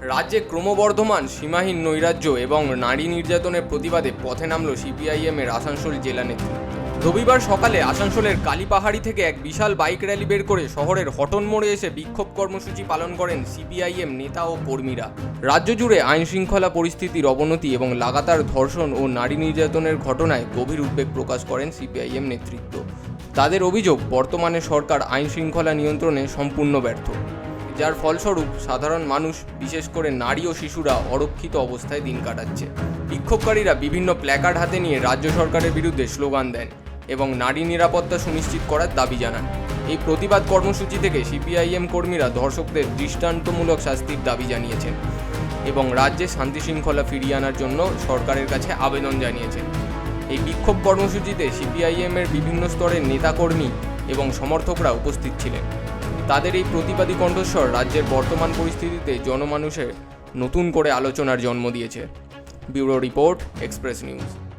রাজ্যে ক্রমবর্ধমান সীমাহীন নৈরাজ্য এবং নারী নির্যাতনের প্রতিবাদে পথে নামল সিপিআইএমের আসানসোল জেলা নেতৃত্ব রবিবার সকালে আসানসোলের কালীপাহাড়ি থেকে এক বিশাল বাইক র্যালি বের করে শহরের হটন মোড়ে এসে বিক্ষোভ কর্মসূচি পালন করেন সিপিআইএম নেতা ও কর্মীরা। রাজ্য জুড়ে আইন শৃঙ্খলা পরিস্থিতির অবনতি এবং লাগাতার ধর্ষণ ও নারী নির্যাতনের ঘটনায় গভীর উদ্বেগ প্রকাশ করেন সিপিআইএম নেতৃত্ব। তাদের অভিযোগ, বর্তমানে সরকার আইন শৃঙ্খলা নিয়ন্ত্রণে সম্পূর্ণ ব্যর্থ। যার ফলস্বরূপ সাধারণ মানুষ, বিশেষ করে নারী ও শিশুরা অরক্ষিত অবস্থায় দিন কাটাচ্ছে। বিক্ষোভকারীরা বিভিন্ন প্ল্যাকার্ড হাতে নিয়ে রাজ্য সরকারের বিরুদ্ধে স্লোগান দেন এবং নারী নিরাপত্তা সুনিশ্চিত করার দাবি জানান। এই প্রতিবাদ কর্মসূচি থেকে সিপিআইএম কর্মীরা ধর্ষকদের দৃষ্টান্তমূলক শাস্তির দাবি জানিয়েছেন এবং রাজ্যে শান্তি শৃঙ্খলা ফিরিয়ে আনার জন্য সরকারের কাছে আবেদন জানিয়েছেন। এই বিক্ষোভ কর্মসূচিতে সিপিআইএম এর বিভিন্ন স্তরের নেতাকর্মী এবং সমর্থকরা উপস্থিত ছিলেন। তাদের এই প্রতিবাদী কণ্ঠস্বর রাজ্যের বর্তমান পরিস্থিতিতে জনমানুষের নতুন করে আলোচনার জন্ম দিয়েছে। Bureau report express news